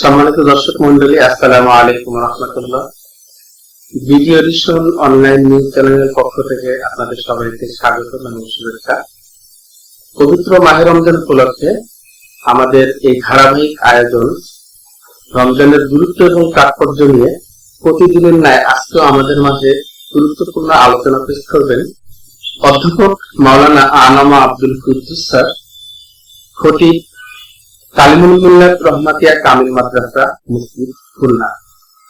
সম্মানিত দর্শক মন্ডলী, আসসালামু আলাইকুম রহমতুল্লাহ। ভিডিও এডিশন অনলাইন নিউজ চ্যানেলের পক্ষ থেকে আপনাদের সবাইকে স্বাগত এবং শুভেচ্ছা। পবিত্র মাহে রমজান উপলক্ষে আমাদের এই ধারাবাহিক আয়োজন রমজানের গুরুত্ব এবং তাৎপর্য নিয়ে প্রতিদিনের ন্যায় আজকেও আমাদের মাঝে গুরুত্বপূর্ণ আলোচনা পেশ করবেন অধ্যাপক মাওলানা আনামা আব্দুল কুদ্দুস স্যার, খতিব কালিমুল মিল্লাত রহমাতিয়া কামিল মাদ্রাসা মুসলিম খুলনা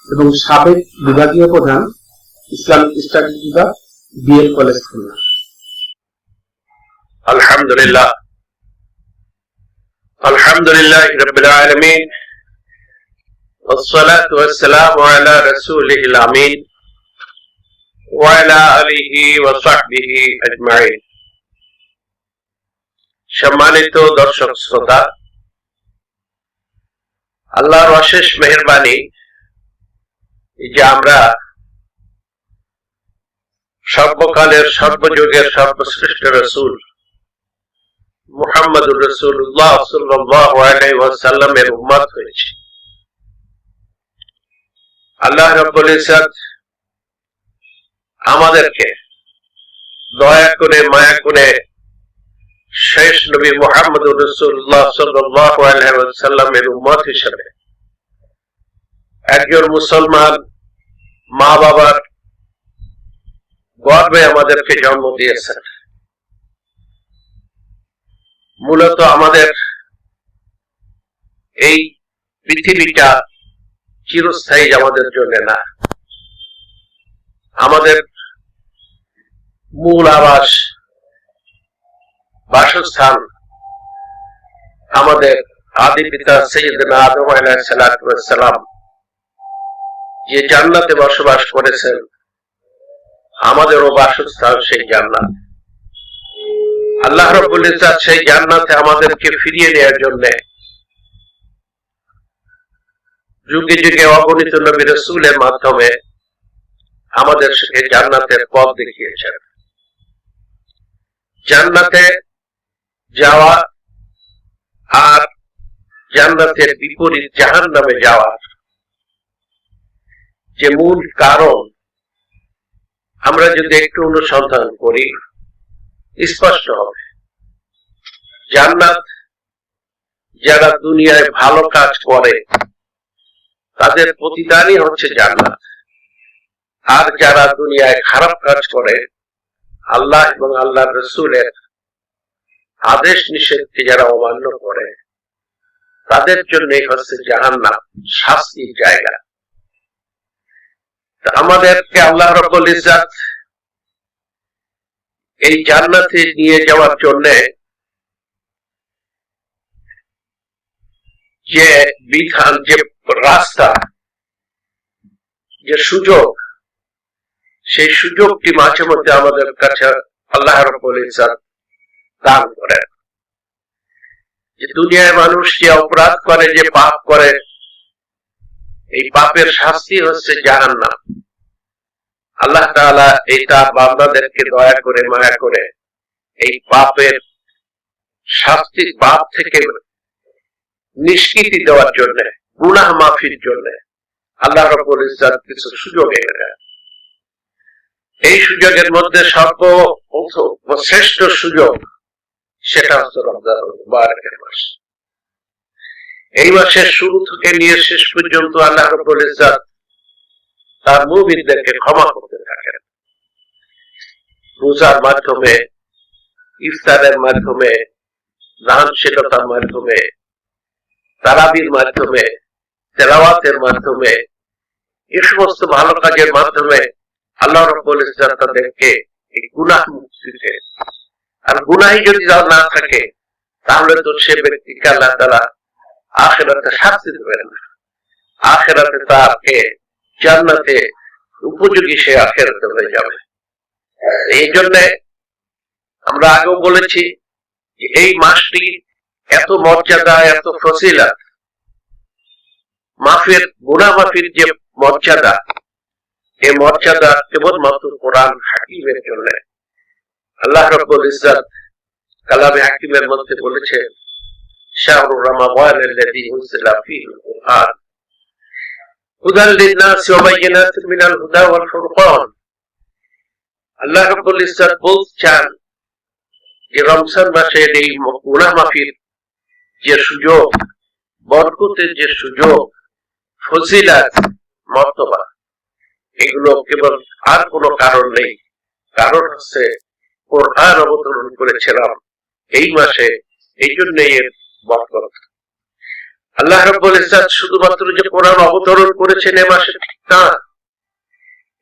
এবং সাবেক বিভাগীয় প্রধান ইসলামিক স্টাডিজ বিভাগ বিএল কলেজ খুলনা الحمد لله الحمد لله رب العالمين والصلاة والسلام على رسوله الأمين وعلى آله وصحبه أجمعين সম্মানিত দর্শক শ্রোতা আল্লাহর অশেষ মেহরবানি যে আমরা সর্বকালের, সর্বযুগের সর্বশ্রেষ্ঠ রসুল মুহাম্মদুর রসুল্লাহ ওয়াসাল্লামের উম্মত হয়েছে। আল্লাহ রাব্বুল ইজ্জত আমাদেরকে দয়া করে, মায়া করে শেষ নবী মুহাম্মদুর রসুল্লাহ ওয়াসাল্লামের উম্মত হিসেবে। একজন মুসলমান মা বাবার গর্বে আমাদেরকে জন্ম দিয়েছেন। মূলত আমাদের এই পৃথিবীটা চিরস্থায়ী আমাদের জন্য না। আমাদের মূল আবাস বাসস্থান। আমাদের আদি পিতা সৈয়দনা আদম আলাইসালাম যে জান্নাতে বসবাস করেছেন, আমাদেরও বাসস্থান সেই জান্নাত। আল্লাহ রব্বুল ইজ্জাত সেই জান্নাতে আমাদেরকে ফিরিয়ে নেওয়ার জন্য যুগে যুগে অগণিত নবী রসুলের মাধ্যমে আমাদের জান্নাতের পথ দেখিয়েছেন। জান্নাতে যাওয়া আর জান্নাতের বিপরীত জাহান নামে যাওয়ার যে মূল কারণ, আমরা যদি একটু অনুসন্ধান করি, স্পষ্ট হবে। জান্নাত যারা দুনিয়ায় ভালো কাজ করে, তাদের প্রতিদানই হচ্ছে জান্নাত। আর যারা দুনিয়ায় খারাপ কাজ করে, আল্লাহ এবং আল্লাহ রসুলের আদেশ নিষেধকে যারা অমান্য করে, তাদের জন্য হচ্ছে জাহান্নাম, শাস্তির জায়গা। আমাদেরকে আল্লাহ রব্বুল ইজ্জাত এই জান্নাতে নিয়ে যাওয়ার জন্য যে বিধান, যে রাস্তা, যে সুযোগ, সেই সুযোগটি মাঝে মধ্যে আমাদের কাছে আল্লাহ রব্বুল ইজ্জাত দান করেন যে দুনিয়ায় মানুষ যে অপরাধ করে, যে পাপ করে, এই পাপের শাস্তি হচ্ছে জাহান্নাম। আল্লাহ তাআলা এই তার বান্দাদেরকে দয়া করে, মায়া করে এই পাপের শাস্তি পাপ থেকে নিষ্কৃতি দেওয়ার জন্য, গুনাহ মাফির জন্য আল্লাহ রব্বুল ইজ্জাত কিছু সুযোগ এনে এই সুযোগের মধ্যে সর্ব শ্রেষ্ঠ সুযোগ সেটা হচ্ছে রমজান মুবারকের মাস। এই মাসের শুরু থেকে নিয়ে শেষ পর্যন্ত আল্লাহ রব্বুল ইজ্জাত তার মুমিনদেরকে ক্ষমা করতে থাকেন। রোজার মাধ্যমে, ইফতারের মাধ্যমে, দানশীলতার মাধ্যমে, তারাবির মাধ্যমে, তেলাওয়াতের মাধ্যমে, এ সমস্ত ভালো কাজের মাধ্যমে আল্লাহ রব্বুল ইজ্জাত তাদেরকে এই গুনাহ মুক্তি দেন আর গুনাহি যদি না থাকে, তাহলে তো সে ব্যক্তিকে আল্লাহ তারা আখেরাতে শাস্তি দেবেন না। আখেরাতে তাকে জান্নাতে উপযোগী সে আখেরাতে হয়ে যাবে। এই জন্য আমরা আগেও বলেছি এই মাসটি এত মর্যাদা, এত ফসিলা মাফের গুণা মাফির যে মর্যাদা এই মর্যাদা কেবলমাত্র কোরআন হাকিমের জন্য। আল্লাহ রব্বুল কালামে হাকিমের মধ্যে বলেছে আল্লাহ রব্বুল বলছেন যে, রমজান এই গুনাহ মাফির যে সুযোগ, বরকতের যে সুযোগ, ফজিলাত, মর্তবা, এগুলো কেবল আর কোনো কারণ নেই। কারণ হচ্ছে কোরআন অবতরণ করেছিলাম এই মাসে, এই জন্য এর বরকত আল্লাহ রব্বুল ইজ্জত শুধুমাত্র যে কোরআন অবতরণ করেছেন এ মাসে না।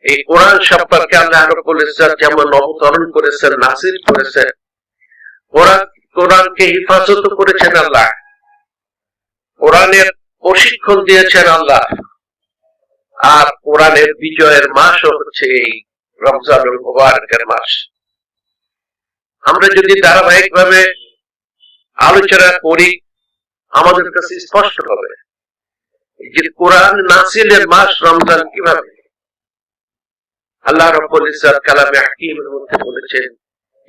এই কোরআন সম্পর্কে আল্লাহ রব্বুল ইজ্জত যেমন অবতরণ করেছেন নাসির করেছেন, কোরআন, কোরআনকে হিফাজত করেছেন আল্লাহ। কোরআনের প্রশিক্ষণ দিয়েছেন আল্লাহ। আর কোরআনের বিজয়ের মাসও হচ্ছে এই রমজানুল মুবারকের মাস। আমরা যদি ধারাবাহিক ভাবে আলোচনা করি, আমাদের কাছে স্পষ্ট হবে যে কোরআন নাসিলের মাস রমজান কীভাবে? আল্লাহ রব্বুল ইজ্জত কালামে হাকিমের মধ্যে বলেছেন,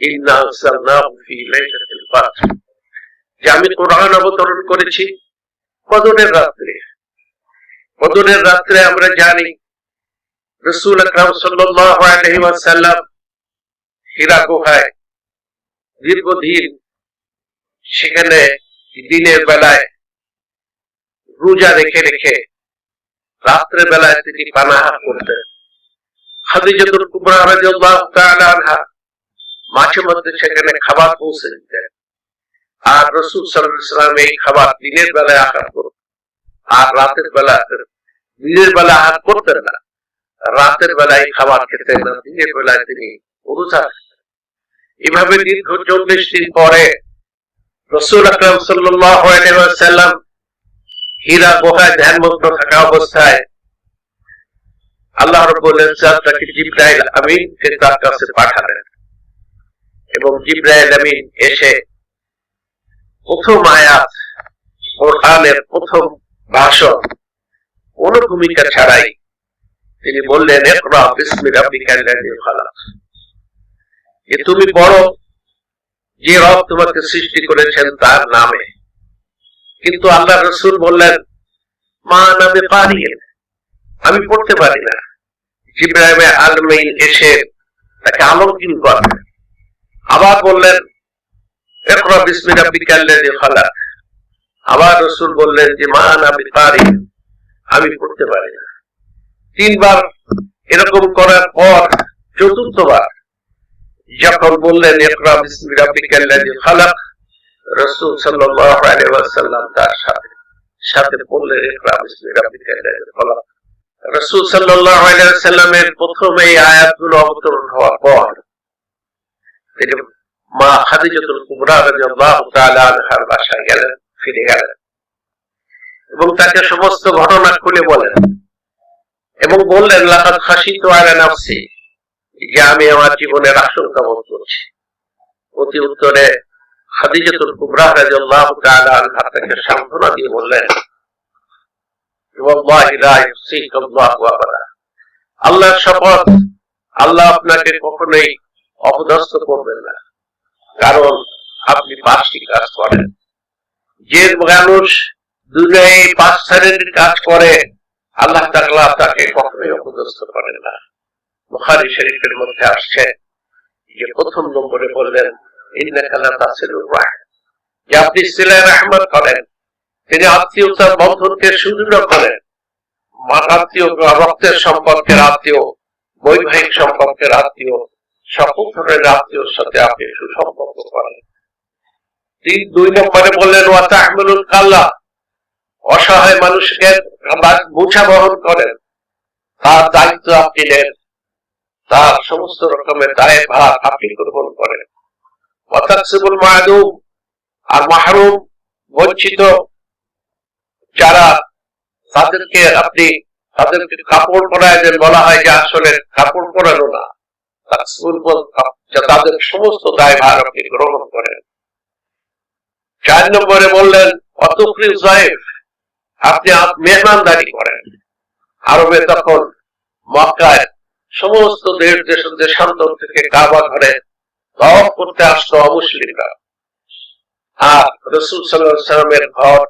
ইন্না আরসালনাহু ফি লাইলাতিল কদর। যে আমি কোরআন অবতরণ করেছি কদরের রাত্রে। কদরের রাত্রে আমরা জানি, রসুল আকরাম সাল্লাল্লাহু আলাইহি ওয়াসাল্লাম হীরা গুহায় দীর্ঘদিন সেখানে দিনের বেলায় রোজা রেখে রেখে রাত্রে বেলায় তিনি পানাহার করতেন। খাদিজাতুল কুবরা রাদিয়াল্লাহু তাআলা আনহা মাঝে মধ্যে সেখানে খাবার পৌঁছে দিতেন। আর রসুল সাল্লাম এই খাবার দিনের বেলায় আহার করতেন। আর রাতের বেলা দিনের বেলা আহার করতেন না। রাতের বেলায় খাবার খেতেন না, দিনের বেলায় তিনি রোজা রাখতেন। এভাবে দীর্ঘ চল্লিশ দিন পরে রসুল আকরাম ওয়াসাল্লাম হীরা গুহায় ধ্যানমগ্ন থাকা অবস্থায় আল্লাহ ইজ্জত তাকে জিবরাইল আমিনকে তার কাছে পাঠালেন। এবং জিব্রাইল আমিন এসে প্রথম আয়াত, কোরআনের প্রথম ভাষণ কোন ভূমিকা ছাড়াই তিনি বললেন, ইকরা বিসমি রাব্বিকাল লাযী খালাক। যে তুমি বড়, যে রব তোমাকে সৃষ্টি করেছেন তার নামে। কিন্তু আল্লাহ রসুল বললেন, মা নামে পারি আমি পড়তে পারি না। জিব্রাহিম আলমিন এসে তাকে আলমগীন করেন আবার বললেন আবার রসুল বললেন যে, মা নামে পারি আমি পড়তে পারি না। তিনবার এরকম করার পর চতুর্থবার যখন বললেন তার সাথে সাথে বললেন প্রথম এই আয়াতগুলো অবতরণ হওয়ার পর, তিনি মা বাসায় গেলেন, ফিরে গেলেন এবং তাকে সমস্ত ঘটনা খুলে বলেন এবং বললেন, লাকাদ খাশিতু আলা নাফসি যে আমি আমার জীবনের আশঙ্কা বোধ করছি। অতি উত্তরে খাদিজাতুল কুবরা তাআলা তাকে সান্ত্বনা দিয়ে বললেন, ওয়াল্লাহি লা আল্লাহর শপথ আল্লাহ আপনাকে কখনোই অপদস্থ করবেন না। কারণ আপনি পাঁচটি কাজ করেন। যে মানুষ দুনিয়ায় পাঁচ শ্রেণির কাজ করে, আল্লাহ তাআলা তাকে কখনোই অপদস্থ করেন না। বুখারী শরীফের মধ্যে আসছে। যে প্রথম নম্বরে বললেন যে আপনি করেন, তিনি আত্মীয়তার বন্ধনকে সুদৃঢ় করেন। আত্মীয় রক্তের সম্পর্কের আত্মীয়, বৈবাহিক সম্পর্কের আত্মীয়, সকল ধরনের আত্মীয়র সাথে আপনি সুসম্পর্ক করেন। তিন, দুই নম্বরে বললেন ওয়াতা আহমদুল কাল্লা। অসহায় মানুষকে বোঝা বহন করেন। তার দায়িত্ব আপনি নেন। তার সমস্ত রকমের দায়ের ভার আপনি গ্রহণ করেন। আর মাহরুম বঞ্চিত যারা তাদেরকে আপনি তাদেরকে কাপড় পরায় দেন বলা হয় যে আসলে কাপড় পরানো না তাদের সমস্ত দায় ভার আপনি গ্রহণ করেন। চার নম্বরে বললেন, অতক্রি জায়েফ, আপনি আপ- মেহমানদারি করেন। আরবে তখন মক্কায় সমস্ত দেশ দেশ দেশান্তর থেকে কাবা ঘরে তওয়াফ করতে আসতো অমুসলিমরা। আর রসুল সাল্লামের ঘর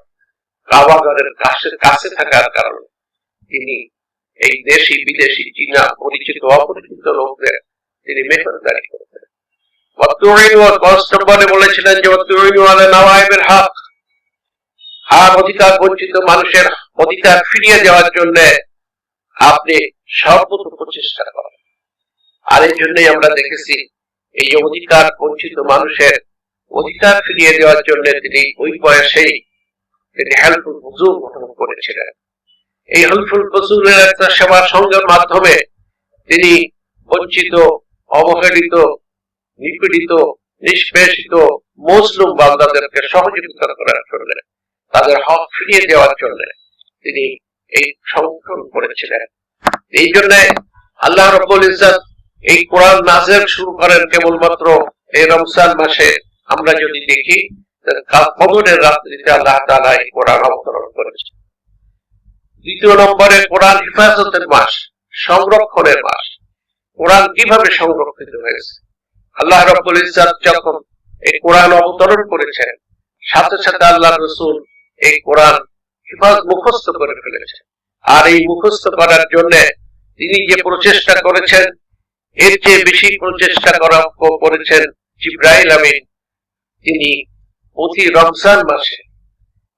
কাবাগারের কাছে কাছে থাকার কারণে তিনি এই দেশি, বিদেশি, চীনা পরিচিত অপরিচিত লোকদের তিনি মেহরদারি করতেন। বলেছিলেন যে হাক আর অধিকার বঞ্চিত মানুষের অধিকার ফিরিয়ে দেওয়ার জন্য আপনি সর্বত প্রচেষ্টা করেন। আর এই জন্যই আমরা দেখেছি, এই অধিকার বঞ্চিত মানুষের অধিকার ফিরিয়ে দেওয়ার জন্য তিনি ওই বয়সেই তিনি হেল্পফুল হুজুর গঠন করেছিলেন। এই হেল্পফুল হুজুরের একটা সেবা সঙ্গের মাধ্যমে তিনি বঞ্চিত, অবহেলিত, নিপীড়িত, নিষ্পেষিত মুসলিম বান্দাদেরকে সহযোগিতা করার জন্য, তাদের হক ফিরিয়ে দেওয়ার জন্য তিনি এই সংগঠন করেছিলেন। এই জন্য আল্লাহ রব্বুল ইজ্জত এই কোরআন নাজেল শুরু করেন কেবলমাত্র এই রমজান মাসে। আমরা যদি দেখি কবরের রাত্রিতে আল্লাহ তাআলা এই কোরআন অবতরণ করেছে দ্বিতীয় নম্বরে কোরআন হেফাজতের মাস, সংরক্ষণের মাস। কোরআন কীভাবে সংরক্ষিত হয়েছে? আল্লাহ রব্বুল যখন এই কোরআন অবতরণ করেছেন, সাথে সাথে আল্লাহ রসুল এই কোরআন মুখস্থ করে ফেলেছেন আর এই মুখস্থ করার জন্য তিনি যে প্রচেষ্টা করেছেন, এর চেয়ে বেশি প্রচেষ্টা করা করেছেন জিব্রাইল আমিন। তিনি প্রতি রমজান মাসে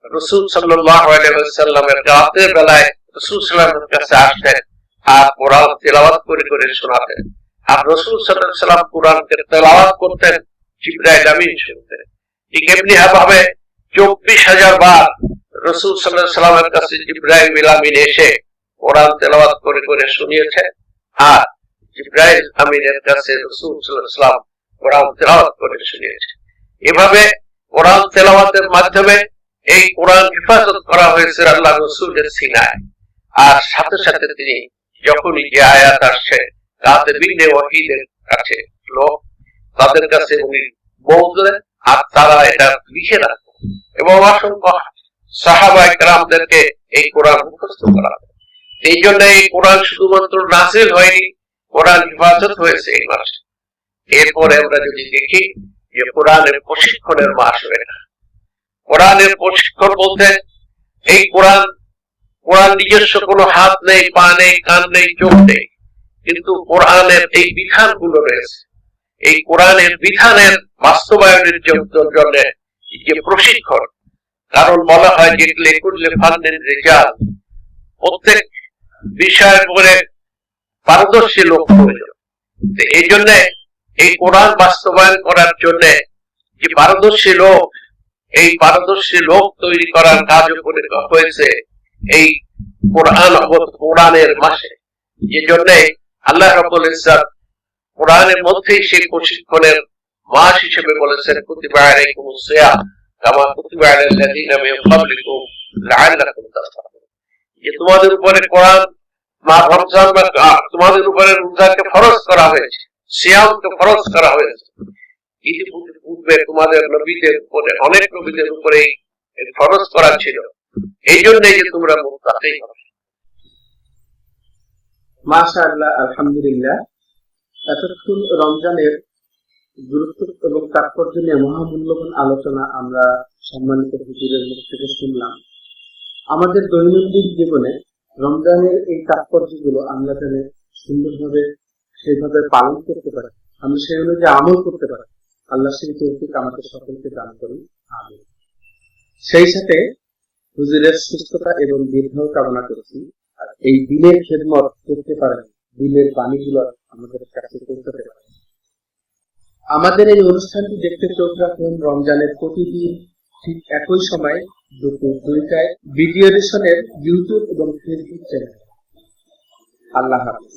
রসুল সাল্লামের রাতের বেলায় রসুল সাল্লামের কাছে আসতেন আর কোরআন তেলাওয়াত করে করে শোনাতেন। আর রসুল সাল্লাম কোরআনকে তেলাওয়াত করতেন, জিব্রাইল আমিন শুনতেন। ঠিক এমনি ভাবে চব্বিশ হাজার বার রসুল সাল্লামের কাছে জিব্রাইল আমিন এসে কোরআন তেলাওয়াত করে করে শুনিয়েছে। আর জিব্রাইল আমিনের কাছে রসুল সাল্লাম কোরআন তেলাওয়াত করে শুনিয়েছে। এভাবে কোরআন তেলাওয়াতের মাধ্যমে এই কোরআন হেফাজত করা হয়েছে আল্লাহ রসুলের সিনায়। আর সাথে সাথে তিনি যখনই যে আয়াত আসছে, তাতে বিঘ্নে ওয়াহিদের কাছে লোক তাদের কাছে উনি বললেন, আর তারা এটা লিখে রাখেন এবং অসংখ্য সাহাবা একরামদেরকে এই কোরআন মুখস্থ করা এই জন্য এই কোরআন শুধুমাত্র নাসিল হয়নি, কোরআন হেফাজত হয়েছে এই মাসে। এরপরে আমরা যদি দেখি যে কোরআনের প্রশিক্ষণের মাস হয়ে না কোরআনের প্রশিক্ষণ বলতে এই কোরআন কোরআন নিজস্ব কোনো হাত নেই, পা নেই, কান নেই, চোখ নেই, কিন্তু কোরআনের এই বিধানগুলো রয়েছে। এই কোরআনের বিধানের বাস্তবায়নের জন্য যে প্রশিক্ষণ কারণ বলা হয় যে লেকুল্লে ফান্ডের রেজাল প্রত্যেক বিষয়ের উপরে পারদর্শী লোক প্রয়োজন এই জন্য এই কোরআন বাস্তবায়ন করার জন্য যে পারদর্শী লোক, এই পারদর্শী লোক তৈরি করার কাজ হয়েছে এই কোরআন কোরআনের মাসে। যে জন্য আল্লাহ রব্বুল ইসলাম কোরআনের মধ্যেই সেই প্রশিক্ষণের মাস হিসেবে বলেছেন, কুতিবা কামা কুতিবা আলাল লাযিনা মিন ক্বাবলিকুম লাআল্লাকুম তাত্তাকুন যে তোমাদের উপরে কোরআন মা রমজান তোমাদের উপরে রোজাকে ফরজ করা হয়েছে, সিয়ামকে ফরজ করা হয়েছে। ইতিপূর্বে তোমাদের নবীদের উপরে, অনেক নবীদের উপরে ফরজ করা ছিল। এই জন্যই যে তোমরা মুক্তাকি হবে মাশা আল্লাহ আলহামদুলিল্লাহ। এতক্ষণ রমজানের গুরুত্ব এবং তাৎপর্য নিয়ে মহামূল্যবান আলোচনা আমরা সম্মানিত হুজুরের মুখ থেকে শুনলাম। আমাদের দৈনন্দিন জীবনে রমজানের এই তাৎপর্যগুলো আমরা যেন সুন্দরভাবে সেইভাবে পালন করতে পারি, আমরা সেই অনুযায়ী আমল করতে পারি। আল্লাহ সেই তৌফিক আমাদের সকলকে দান করুন। আমিন। সেই সাথে হুজুরের সুস্থতা এবং দীর্ঘ কামনা করছি। এই দিনের খেদমত করতে পারেন, দিনের বাণীগুলো আমাদের কাছে পৌঁছাতে পারেন। আমাদের এই অনুষ্ঠানটি দেখতে চোখ রাখুন রমজানের প্রতিদিন ঠিক একই সময় দুপুর দুইটায় ভিডিও এডিশনের ইউটিউব এবং ফেসবুক চ্যানেল। আল্লাহ হাফিজ।